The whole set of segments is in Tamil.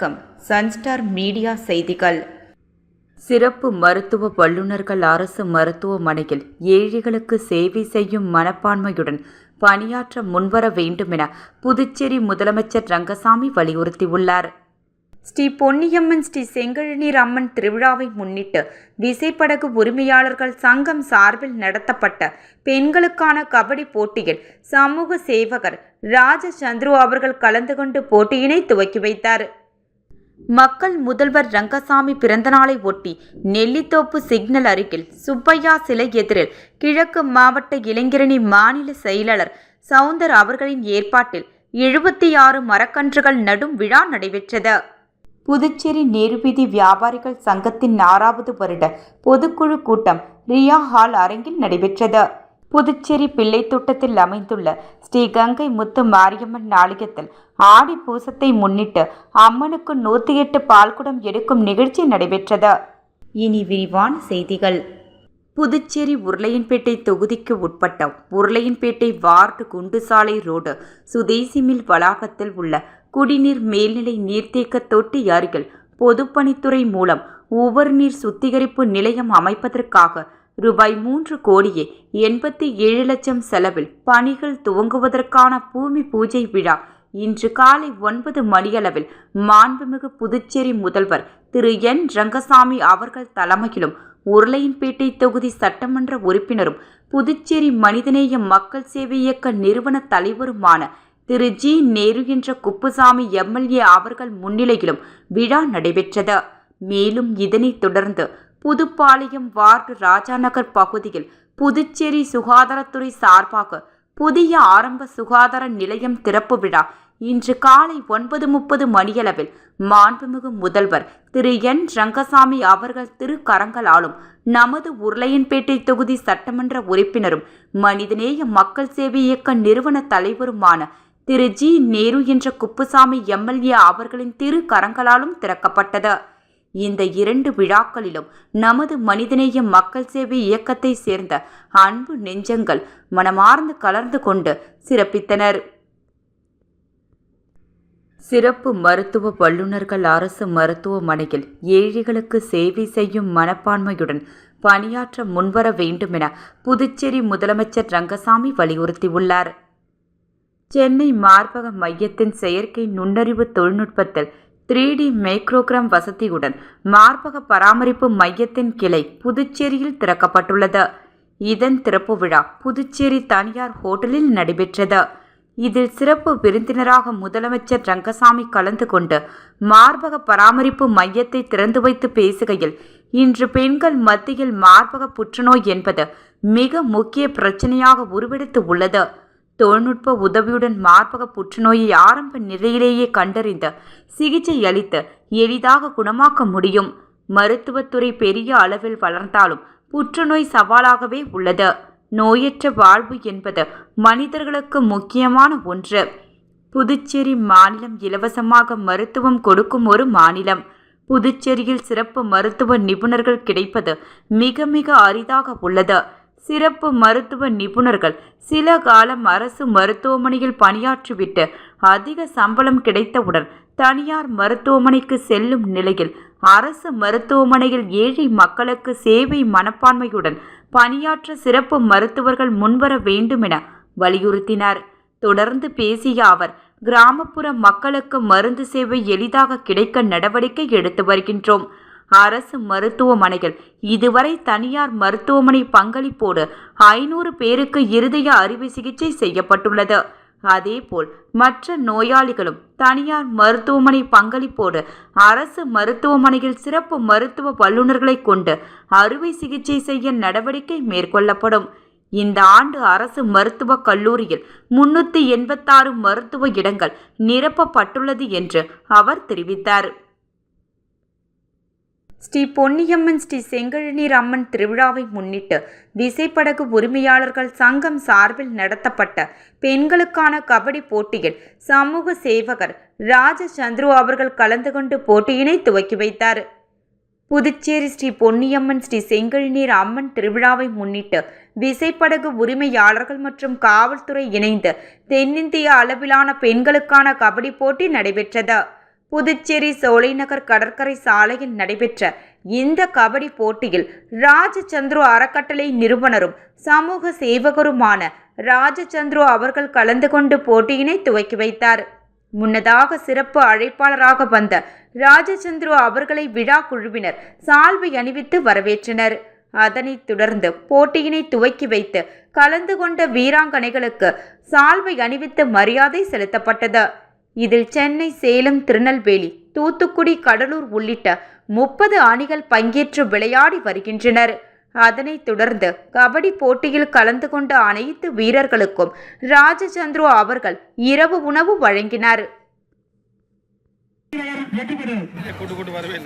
வணக்கம். சன்ஸ்டார் மீடியா செய்திகள். சிறப்பு மருத்துவ வல்லுநர்கள் அரசு மருத்துவமனையில் ஏழைகளுக்கு சேவை செய்யும் மனப்பான்மையுடன் பணியாற்ற முன்வர வேண்டுமென புதுச்சேரி முதலமைச்சர் ரங்கசாமி வலியுறுத்தியுள்ளார். ஸ்ரீ பொன்னியம்மன் ஸ்ரீ செங்கழநீர் அம்மன் திருவிழாவை முன்னிட்டு விசைப்படகு உரிமையாளர்கள் சங்கம் சார்பில் நடத்தப்பட்ட பெண்களுக்கான கபடி போட்டியில் சமூக சேவகர் ராஜசந்துரு அவர்கள் கலந்து கொண்டு போட்டியினை துவக்கி வைத்தார். மக்கள் முதல்வர் ரங்கசாமி பிறந்தநாளை ஒட்டி நெல்லித்தோப்பு சிக்னல் அருகில் சுப்பையா சிலை எதிரில் கிழக்கு மாவட்ட இளைஞரணி மாநில செயலாளர் சவுந்தர் அவர்களின் ஏற்பாட்டில் எழுபத்தி ஆறு மரக்கன்றுகள் நடும் விழா நடைபெற்றது. புதுச்சேரி நேருவீதி வியாபாரிகள் சங்கத்தின் ஆறாவது வருட பொதுக்குழு கூட்டம் ரியா ஹால் அரங்கில் நடைபெற்றது. புதுச்சேரி பிள்ளைத்தோட்டத்தில் அமைந்துள்ள ஸ்ரீ கங்கை முத்து மாரியம்மன் நாளிகத்தில் ஆடி பூசத்தை முன்னிட்டு அம்மனுக்கு நூற்றி எட்டு பால்குடம் எடுக்கும் நிகழ்ச்சி நடைபெற்றது. இனி விரிவான செய்திகள். புதுச்சேரி உருளையன்பேட்டை தொகுதிக்கு உட்பட்ட Uruvaiyanpet ward Gundusalai road Swadeshi mill வளாகத்தில் உள்ள குடிநீர் மேல்நிலை நீர்த்தேக்க தொட்டி அருகில் பொதுப்பணித்துறை மூலம் உவர் நீர் சுத்திகரிப்பு நிலையம் அமைப்பதற்காக ரூபாய் மூன்று கோடியே எண்பத்தி ஏழு லட்சம் செலவில் பணிகள் துவங்குவதற்கான பூமி பூஜை விழா இன்று காலை ஒன்பது மணியளவில் மாண்புமிகு புதுச்சேரி முதல்வர் திரு என். ரங்கசாமி அவர்கள் தலைமையிலும் உருளையன்பேட்டை தொகுதி சட்டமன்ற உறுப்பினரும் புதுச்சேரி மனிதநேய மக்கள் சேவை இயக்க நிறுவன தலைவருமான திரு. ஜி. நேரு என்ற குப்புசாமி எம்எல்ஏ அவர்கள் முன்னிலையிலும் விழா நடைபெற்றது. மேலும் இதனைத் தொடர்ந்து புதுப்பாளையம் வார்டு ராஜாநகர் பகுதியில் புதுச்சேரி சுகாதாரத்துறை சார்பாக புதிய ஆரம்ப சுகாதார நிலையம் திறப்பு விழா இன்று காலை ஒன்பது முப்பது மணியளவில் மாண்புமிகு முதல்வர் திரு என் ரங்கசாமி அவர்கள் திருக்கரங்களாலும் நமது உருளையன்பேட்டை தொகுதி சட்டமன்ற உறுப்பினரும் மனிதநேய மக்கள் சேவை இயக்க நிறுவன தலைவருமான திரு ஜி. நேரு என்ற குப்புசாமி எம்எல்ஏ அவர்களின் திரு கரங்களாலும் திறக்கப்பட்டது. இந்த இரண்டு விழாக்களிலும் நமது மனிதநேய மக்கள் சேவை இயக்கத்தை சேர்ந்த அன்பு நெஞ்சங்கள் மனமார்ந்து கலர்ந்து கொண்டு சிறப்பித்தனர். சிறப்பு மருத்துவ வல்லுநர்கள் அரசு மருத்துவமனையில் ஏழைகளுக்கு சேவை செய்யும் மனப்பான்மையுடன் பணியாற்ற முன்வர வேண்டுமென புதுச்சேரி முதலமைச்சர் ரங்கசாமி வலியுறுத்தியுள்ளார். சென்னை மார்பக மையத்தின் செயற்கை நுண்ணறிவு தொழில்நுட்பத்தில் த்ரீ டி மைக்ரோகிராம் வசதியுடன் மார்பக பராமரிப்பு மையத்தின் கிளை புதுச்சேரியில் திறக்கப்பட்டுள்ளது. இதன் திறப்பு விழா புதுச்சேரி தனியார் ஹோட்டலில் நடைபெற்றது. இதில் சிறப்பு விருந்தினராக முதலமைச்சர் ரங்கசாமி கலந்து கொண்டு மார்பக பராமரிப்பு மையத்தை திறந்து வைத்து பேசுகையில் இன்று பெண்கள் மத்தியில் மார்பக புற்றுநோய் என்பது மிக முக்கிய பிரச்சனையாக உருவெடுத்து உள்ளது. தொழில்நுட்ப உதவியுடன் மார்பக புற்றுநோயை ஆரம்ப நிலையிலேயே கண்டறிந்து சிகிச்சை அளித்து எளிதாக குணமாக்க முடியும். மருத்துவத்துறை பெரிய அளவில் வளர்ந்தாலும் புற்றுநோய் சவாலாகவே உள்ளது. நோயற்ற வாழ்வு என்பது மனிதர்களுக்கு முக்கியமான ஒன்று. புதுச்சேரி மாநிலம் இலவசமாக மருத்துவம் கொடுக்கும் ஒரு மாநிலம். புதுச்சேரியில் சிறப்பு மருத்துவ நிபுணர்கள் கிடைப்பது மிக மிக அரிதாக உள்ளது. சிறப்பு மருத்துவ நிபுணர்கள் சில காலம் அரசு மருத்துவமனையில் பணியாற்றிவிட்டு அதிக சம்பளம் கிடைத்தவுடன் தனியார் மருத்துவமனைக்கு செல்லும் நிலையில் அரசு மருத்துவமனையில் ஏழை மக்களுக்கு சேவை மனப்பான்மையுடன் பணியாற்ற சிறப்பு மருத்துவர்கள் முன்வர வேண்டுமென வலியுறுத்தினார். தொடர்ந்து பேசிய அவர் கிராமப்புற மக்களுக்கு மருந்து சேவை எளிதாக கிடைக்க நடவடிக்கை எடுத்து வருகின்றோம். அரசு மருத்துவமனைகள். இதுவரை தனியார் மருத்துவமனை பங்களிப்போடு ஐநூறு பேருக்கு இருதய அறுவை சிகிச்சை செய்யப்பட்டுள்ளது. அதேபோல் மற்ற நோயாளிகளும் தனியார் மருத்துவமனை பங்களிப்போடு அரசு மருத்துவமனையில் சிறப்பு மருத்துவ வல்லுநர்களை கொண்டு அறுவை சிகிச்சை செய்ய நடவடிக்கை மேற்கொள்ளப்படும். இந்த ஆண்டு அரசு மருத்துவக் கல்லூரியில் முன்னூற்றி எண்பத்தாறு மருத்துவ இடங்கள் நிரப்பப்பட்டுள்ளது என்று அவர் தெரிவித்தார். ஸ்ரீ பொன்னியம்மன் ஸ்ரீ செங்கழநீர் அம்மன் திருவிழாவை முன்னிட்டு விசைப்படகு உரிமையாளர்கள் சங்கம் சார்பில் நடத்தப்பட்ட பெண்களுக்கான கபடி போட்டியில் சமூக சேவகர் ராஜசந்துரு அவர்கள் கலந்து கொண்டு போட்டியினை துவக்கி வைத்தார். புதுச்சேரி ஸ்ரீ பொன்னியம்மன் ஸ்ரீ செங்கழநீர் அம்மன் திருவிழாவை முன்னிட்டு விசைப்படகு உரிமையாளர்கள் மற்றும் காவல்துறை இணைந்து தென்னிந்திய அளவிலான பெண்களுக்கான கபடி போட்டி நடைபெற்றது. புதுச்சேரி சோலைநகர் கடற்கரை சாலையில் நடைபெற்ற இந்த கபடி போட்டியில் ராஜச்சந்திரு அறக்கட்டளை நிறுவனரும் சமூக சேவகருமான ராஜச்சந்திரு அவர்கள் கலந்து கொண்டு போட்டியினை துவக்கி வைத்தார். முன்னதாக சிறப்பு அழைப்பாளராக வந்த ராஜச்சந்திரு அவர்களை விழா குழுவினர் சால்வை அணிவித்து வரவேற்றனர். அதனைத் தொடர்ந்து போட்டியினை துவக்கி வைத்து கலந்து கொண்ட வீராங்கனைகளுக்கு சால்வை அணிவித்து மரியாதை செலுத்தப்பட்டது. இதில் சென்னை சேலம் திருநெல்வேலி தூத்துக்குடி கடலூர் உள்ளிட்ட முப்பது அணிகள் பங்கேற்று விளையாடி வருகின்றனர். அதனைத் தொடர்ந்து கபடி போட்டியில் கலந்து கொண்ட அனைத்து வீரர்களுக்கும் ராஜச்சந்திரு அவர்கள் இரவு உணவு வழங்கினார். வரவே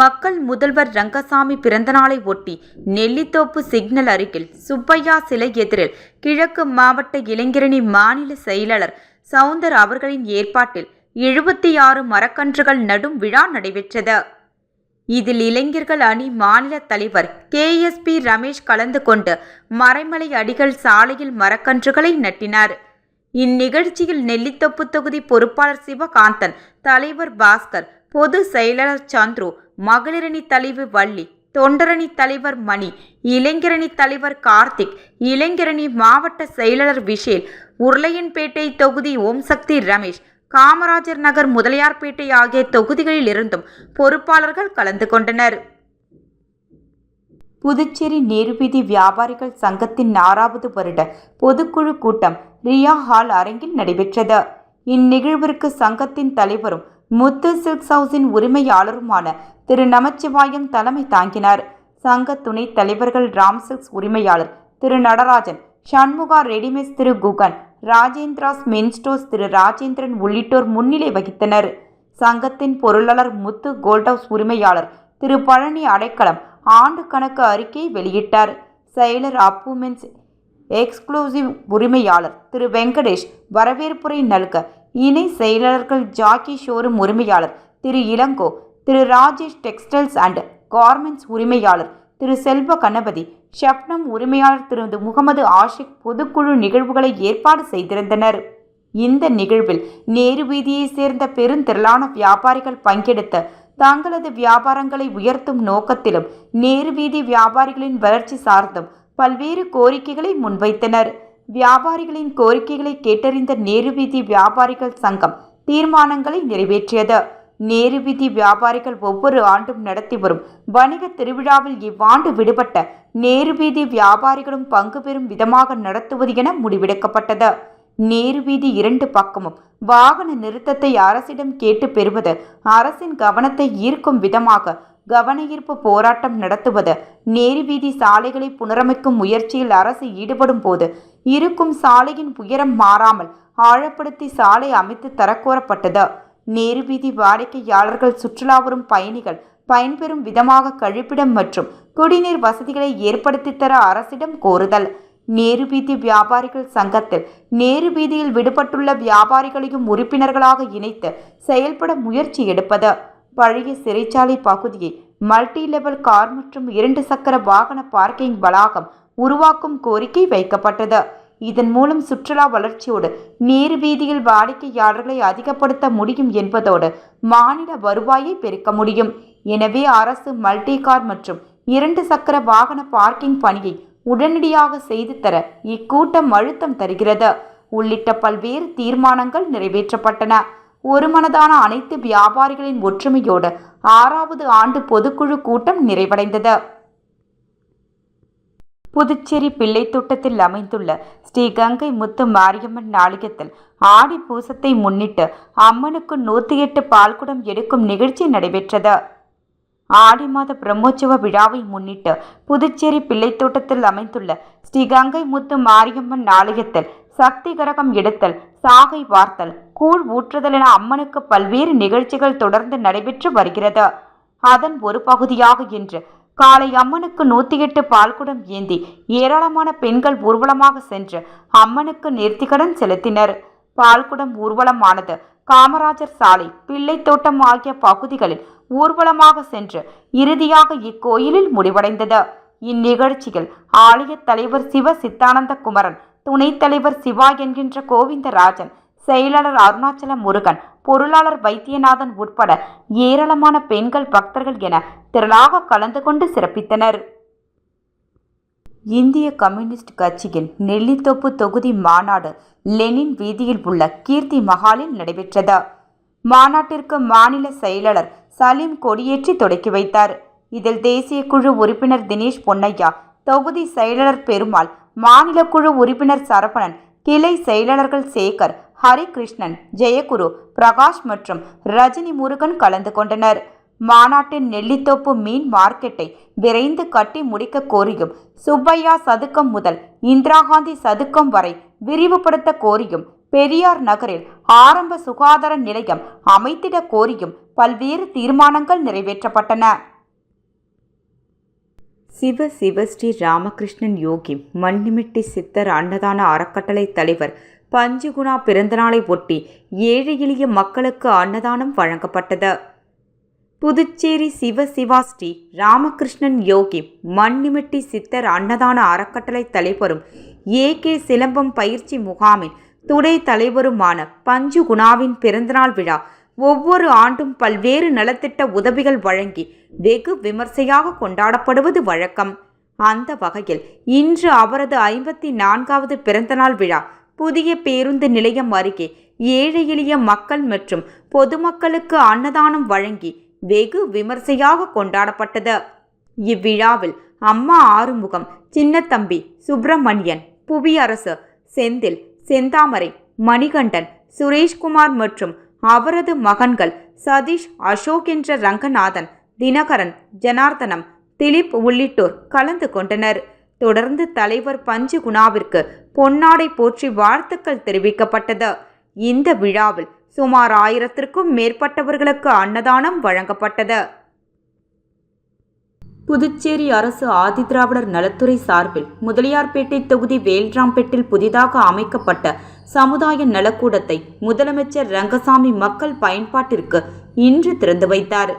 மக்கள் முதல்வர் ரங்கசாமி பிறந்தநாளை ஒட்டி நெல்லித்தோப்பு சிக்னல் அருகில் சுப்பையா சிலை எதிரில் கிழக்கு மாவட்ட இளைஞரணி மாநில செயலாளர் சவுந்தர் அவர்களின் ஏற்பாட்டில் எழுபத்தி ஆறு மரக்கன்றுகள் நடும் விழா நடைபெற்றது. இதில் இளைஞர்கள் அணி மாநில தலைவர் கேஎஸ்பி ரமேஷ் கலந்து கொண்டு மறைமலை அடிகள் சாலையில் மரக்கன்றுகளை நட்டினார். இந்நிகழ்ச்சியில் நெல்லித்தொப்பு தொகுதி பொறுப்பாளர் சிவகாந்தன் தலைவர் பாஸ்கர் பொது செயலாளர் சந்துரு மகளிரணி தலைவர் வள்ளி தொண்டரணி தலைவர் மணி இளைஞரணி தலைவர் கார்த்திக் இளைஞரணி மாவட்ட செயலாளர் விஷேல் உருளையன்பேட்டை தொகுதி ஓம் சக்தி ரமேஷ் காமராஜர் நகர் முதலியார்பேட்டை ஆகிய தொகுதிகளில் இருந்தும் பொறுப்பாளர்கள் கலந்து கொண்டனர். புதுச்சேரி நேருவீதி வியாபாரிகள் சங்கத்தின் ஆறாவது வருட பொதுக்குழு கூட்டம் ரியா ஹால் அரங்கில் நடைபெற்றது. இந்நிகழ்விற்கு சங்கத்தின் தலைவரும் முத்து சில்க்ஸ் ஹவுஸின் உரிமையாளருமான திரு நமச்சிவாயம் தலைமை தாங்கினார். சங்க துணைத் தலைவர்கள் ராம் சில்க்ஸ் உரிமையாளர் திரு நடராஜன் ஷண்முகா ரெடிமேஸ் திரு குகன் ராஜேந்திராஸ் மென்ஸ்டோஸ் திரு ராஜேந்திரன் உள்ளிட்டோர் முன்னிலை வகித்தனர். சங்கத்தின் பொருளாளர் முத்து கோல்ட் ஹவுஸ் உரிமையாளர் திரு பழனி அடைக்கலம் ஆண்டு கணக்கு அறிக்கை வெளியிட்டார். செயலர் அப்புமென்ஸ் எக்ஸ்க்ளூசிவ் உரிமையாளர் திரு வெங்கடேஷ் வரவேற்புரை நல்க இணை செயலாளர்கள் ஜாக்கி ஷோரூம் உரிமையாளர் Thiru Ilango Thiru Rajesh textiles and garments உரிமையாளர் திரு செல்வ கணபதி ஷப்னம் உரிமையாளர் திரு முகமது ஆஷிக் பொதுக்குழு நிகழ்வுகளை ஏற்பாடு செய்திருந்தனர். இந்த நிகழ்வில் நேரு வீதியைச் சேர்ந்த பெருந்திரளான வியாபாரிகள் பங்கெடுத்த தங்களது வியாபாரங்களை உயர்த்தும் நோக்கத்திலும் நேரு வீதி வியாபாரிகளின் வளர்ச்சி சார்ந்தும் பல்வேறு கோரிக்கைகளை முன்வைத்தனர். வியாபாரிகளின் கோரிக்கைகளை கேட்டறிந்த நேரு வீதி வியாபாரிகள் சங்கம் தீர்மானங்களை நிறைவேற்றியது. நேரு வீதி வியாபாரிகள் ஒவ்வொரு ஆண்டும் நடத்தி வரும் வணிக திருவிழாவில் இவ்வாண்டு விடுபட்ட நேரு வீதி வியாபாரிகளும் பங்கு பெறும் விதமாக நடத்துவது என முடிவெடுக்கப்பட்டது. நேர்வீதி இரண்டு பக்கமும். வாகன நிறுத்தத்தை அரசிடம் கேட்டு பெறுவது அரசின் கவனத்தை ஈர்க்கும் விதமாக கவன ஈர்ப்பு போராட்டம் நடத்துவது நேர்வீதி சாலைகளை புனரமைக்கும் முயற்சியில் அரசு ஈடுபடும் போது இருக்கும் சாலையின் உயரம் மாறாமல் ஆழப்படுத்தி சாலை அமைத்து தரக்கோரப்பட்டது. நேருவீதி வாடிக்கையாளர்கள் சுற்றுலா வரும் பயணிகள் பயன்பெறும் விதமாக கழிப்பிடம் மற்றும் குடிநீர் வசதிகளை ஏற்படுத்தி தர அரசிடம் கோருதல். நேரு வீதி வியாபாரிகள் சங்கத்தில் நேரு வீதியில் விடுபட்டுள்ள வியாபாரிகளையும் உறுப்பினர்களாக இணைத்து செயல்பட முயற்சி எடுப்பது. பழைய சிறைச்சாலை பகுதியை மல்டி லெவல் கார் மற்றும் இரண்டு சக்கர வாகன பார்க்கிங் வளாகம் உருவாக்கும் கோரிக்கை வைக்கப்பட்டது. இதன் மூலம் சுற்றுலா வளர்ச்சியோடு நேரு வீதியில் வாடிக்கையாளர்களை அதிகப்படுத்த முடியும் என்பதோடு மாநில வருவாயை பெருக்க முடியும். எனவே அரசு மல்டி கார் மற்றும் இரண்டு சக்கர வாகன பார்க்கிங் பணியை உடனடியாக செய்து தர இக்கூட்டம் அழுத்தம் தருகிறது. உள்ளிட்ட பல்வேறு தீர்மானங்கள் நிறைவேற்றப்பட்டன. ஒருமனதான அனைத்து வியாபாரிகளின் ஒற்றுமையோடு ஆறாவது ஆண்டு பொதுக்குழு கூட்டம் நிறைவடைந்தது. புதுச்சேரி பிள்ளைத்தோட்டத்தில் அமைந்துள்ள ஸ்ரீ கங்கை முத்து மாரியம்மன் நாளிகத்தில் ஆடி பூசத்தை முன்னிட்டு அம்மனுக்கு நூற்றி எட்டு பால்குடம் எடுக்கும் நிகழ்ச்சி நடைபெற்றது. ஆடி மாத பிரம்மோற்சவ விழாவை முன்னிட்டு புதுச்சேரி பிள்ளைத்தோட்டத்தில் அமைந்துள்ள ஸ்ரீ கங்கை முத்து மாரியம்மன் ஆலயத்தில் சக்தி கரகம் எடுத்தல் சாகை வார்த்தல் கூழ் ஊற்றுதல் என அம்மனுக்கு பல்வேறு நிகழ்ச்சிகள் தொடர்ந்து நடைபெற்று வருகிறது. அதன் ஒரு பகுதியாக இன்று காலை அம்மனுக்கு நூத்தி எட்டு பால்குடம் ஏந்தி ஏராளமான பெண்கள் ஊர்வலமாக சென்று அம்மனுக்கு நேர்த்திக்கடன் செலுத்தினர். பால்குடம் ஊர்வலமானது காமராஜர் சாலை பிள்ளைத்தோட்டம் ஆகிய பகுதிகளில் ஊர்வலமாக சென்று இறுதியாக இக்கோயிலில் முடிவடைந்தது. இந்நிகழ்ச்சியில் ஆலய தலைவர் சிவ சித்தானந்த குமரன் துணைத் தலைவர் சிவா என்கின்ற கோவிந்தராஜன் செயலாளர் அருணாச்சல முருகன் பொருளாளர் வைத்தியநாதன் உட்பட ஏராளமான பெண்கள் பக்தர்கள் என திரளாக கலந்து கொண்டு சிறப்பித்தனர். இந்திய கம்யூனிஸ்ட் கட்சியின் நெல்லித்தோப்பு தொகுதி மாநாடு லெனின் வீதியில் உள்ள கீர்த்தி மஹாலில் நடைபெற்றது. மாநாட்டிற்கு மாநில செயலாளர் சலீம் கொடியேற்றி தொடக்கி வைத்தார். இதில் தேசிய குழு உறுப்பினர் தினேஷ் பொன்னையா தொகுதி செயலாளர் பெருமாள் மாநில குழு உறுப்பினர் சரவணன் கிளை செயலாளர்கள் சேகர் ஹரிகிருஷ்ணன் ஜெயகுரு பிரகாஷ் மற்றும் ரஜினி முருகன் கலந்து கொண்டனர். மாநாட்டின் நெல்லித்தோப்பு மீன் மார்க்கெட்டை விரைந்து கட்டி முடிக்க கோரியும் சுப்பையா சதுக்கம் முதல் இந்திரா காந்தி சதுக்கம் வரை விரிவுபடுத்த கோரியும் பெரியார் நகரில் ஆரம்ப சுகாதார நிலையம் அமைத்திட கோரியும் பல்வேறு தீர்மானங்கள் நிறைவேற்றப்பட்டன. சிவ சிவ ஸ்ரீ ராமகிருஷ்ணன் யோகி மண்ணிமிட்டி சித்தர் அன்னதான அறக்கட்டளை தலைவர் பஞ்சுகுணா பிறந்தநாளை ஒட்டி ஏழை எளிய மக்களுக்கு அன்னதானம் வழங்கப்பட்டது. புதுச்சேரி சிவ சிவா ஸ்ரீ ராமகிருஷ்ணன் யோகி மண்ணிமிட்டி சித்தர் அன்னதான அறக்கட்டளை தலைவரும் ஏ. கே. சிலம்பம் பயிற்சி முகாமின் துணை தலைவருமான பஞ்சு குணாவின் பிறந்தநாள் விழா ஒவ்வொரு ஆண்டும் பல்வேறு நலத்திட்ட உதவிகள் வழங்கி வெகு விமர்சையாக கொண்டாடப்படுவது வழக்கம். அந்த வகையில் இன்று அவரது ஐம்பத்தி நான்காவது பிறந்தநாள் விழா புதிய பேருந்து நிலையம் அருகே ஏழை எளிய மக்கள் மற்றும் பொதுமக்களுக்கு அன்னதானம் வழங்கி வெகு விமர்சையாக கொண்டாடப்பட்டது. இவ்விழாவில் அம்மா ஆறுமுகம் சின்னத்தம்பி சுப்பிரமணியன் புவியரசு செந்தில் செந்தாமரை மணிகண்டன் சுரேஷ்குமார் மற்றும் அவரது மகன்கள் சதீஷ் அசோக் என்ற ரங்கநாதன் தினகரன் ஜனார்தனம் திலீப் உள்ளிட்டோர் கலந்து கொண்டனர். தொடர்ந்து தலைவர் பஞ்சு குணாவிற்கு பொன்னாடை போற்றி வாழ்த்துக்கள் தெரிவிக்கப்பட்டது. இந்த விழாவில் சுமார் ஆயிரத்திற்கும் மேற்பட்டவர்களுக்கு அன்னதானம் வழங்கப்பட்டது. புதுச்சேரி அரசு ஆதிதிராவிடர் நலத்துறை சார்பில் முதலியார்பேட்டை தொகுதி வேல்ராம்பேட்டில் புதிதாக அமைக்கப்பட்ட சமுதாய நலக்கூடத்தை முதலமைச்சர் ரங்கசாமி மக்கள் பயன்பாட்டிற்கு இன்று திறந்து வைத்தார்.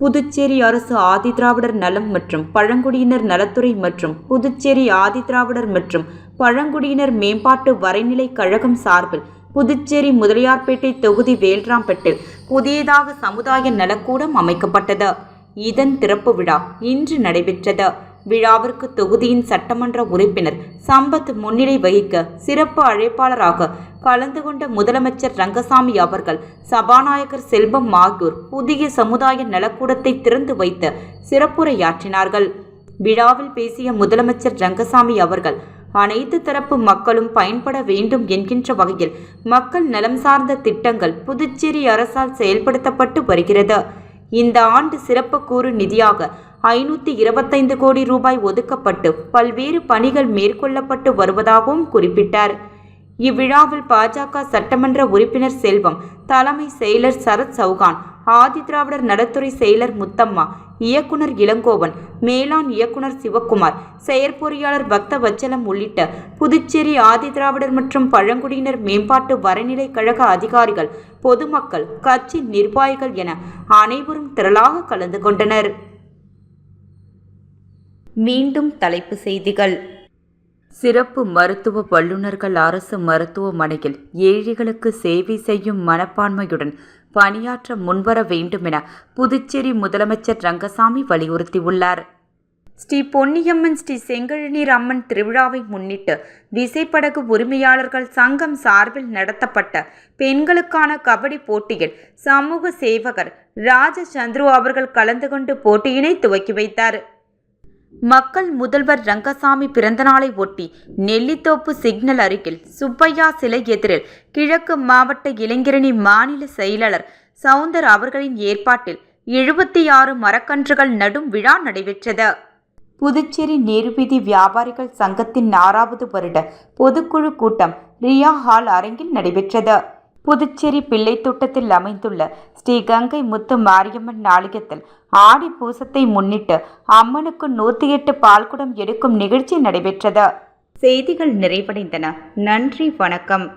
புதுச்சேரி அரசு ஆதிதிராவிடர் நலம் மற்றும் பழங்குடியினர் நலத்துறை மற்றும் புதுச்சேரி ஆதிதிராவிடர் மற்றும் பழங்குடியினர் மேம்பாட்டு வரைநிலை கழகம் சார்பில் புதுச்சேரி முதலியார்பேட்டை தொகுதி வேல்ராம்பேட்டில் புதியதாக சமுதாய நலக்கூடம் அமைக்கப்பட்டது. இதன் திறப்பு விழா இன்று நடைபெற்றது. விழாவிற்கு தொகுதியின் சட்டமன்ற உறுப்பினர் சம்பத் முன்னிலை வகிக்க சிறப்பு அழைப்பாளராக கலந்து கொண்ட முதலமைச்சர் ரங்கசாமி அவர்கள் சபாநாயகர் செல்வம் ஆகியோர் புதிய சமுதாய நலக்கூடத்தை திறந்து வைத்து சிறப்புரையாற்றினார்கள். விழாவில் பேசிய முதலமைச்சர் ரங்கசாமி அவர்கள் அனைத்து தரப்பு மக்களும் பயன்பட வேண்டும் என்கின்ற வகையில் மக்கள் நலம் சார்ந்த திட்டங்கள் புதுச்சேரி அரசால் செயல்படுத்தப்பட்டு வருகிறது. இந்த ஆண்டு சிறப்புக்கூறு நிதியாக ஐநூற்றி இருபத்தைந்து கோடி ரூபாய் ஒதுக்கப்பட்டு பல்வேறு பணிகள் மேற்கொள்ளப்பட்டு வருவதாகவும் குறிப்பிட்டார். இவ்விழாவில் பாஜக சட்டமன்ற உறுப்பினர் செல்வம் தலைமை செயலர் சரத் சௌகான் ஆதிதிராவிடர் நலத்துறை செயலர் முத்தம்மா இயக்குனர் இளங்கோவன் மேலாண் இயக்குனர் சிவக்குமார் செயற்பொறியாளர் பக்த வச்சலம் உள்ளிட்ட புதுச்சேரி ஆதிதிராவிடர் மற்றும் பழங்குடியினர் மேம்பாட்டு வரைநிலை கழக அதிகாரிகள் பொதுமக்கள் கட்சி நிர்வாகிகள் என அனைவரும் திரளாக கலந்து கொண்டனர். மீண்டும் தலைப்பு செய்திகள். சிறப்பு மருத்துவ வல்லுநர்கள் அரசு மருத்துவமனையில் ஏழைகளுக்கு சேவை செய்யும் மனப்பான்மையுடன் பணியாற்ற முன்வர வேண்டுமென புதுச்சேரி முதலமைச்சர் ரங்கசாமி வலியுறுத்தியுள்ளார். ஸ்ரீ பொன்னியம்மன் ஸ்ரீ செங்கழநீர் அம்மன் திருவிழாவை முன்னிட்டு விசைப்படகு உரிமையாளர்கள் சங்கம் சார்பில் நடத்தப்பட்ட பெண்களுக்கான கபடி போட்டியில் சமூக சேவகர் ராஜ சந்துரு அவர்கள் கலந்து கொண்டு போட்டியினை துவக்கி வைத்தார். மக்கள் முதல்வர் ரங்கசாமி பிறந்தநாளை ஒட்டி நெல்லித்தோப்பு சிக்னல் அருகில் சுப்பையா சிலை எதிரில் கிழக்கு மாவட்ட இளைஞரணி மாநில செயலாளர் சவுந்தர் அவர்களின் ஏற்பாட்டில் எழுபத்தி ஆறு மரக்கன்றுகள் நடும் விழா நடைபெற்றது. புதுச்சேரி நேருவீதி வியாபாரிகள் சங்கத்தின் ஆறாவது வருட பொதுக்குழு கூட்டம் ரியா ஹால் அரங்கில் நடைபெற்றது. புதுச்சேரி பிள்ளைத்தோட்டத்தில் அமைந்துள்ள ஸ்ரீ கங்கை முத்து மாரியம்மன் நாளிகத்தில் ஆடி பூசத்தை முன்னிட்டு அம்மனுக்கு நூற்றி எட்டு பால்குடம் எடுக்கும் நிகழ்ச்சி நடைபெற்றது. செய்திகள் நிறைவடைந்தன. நன்றி வணக்கம்.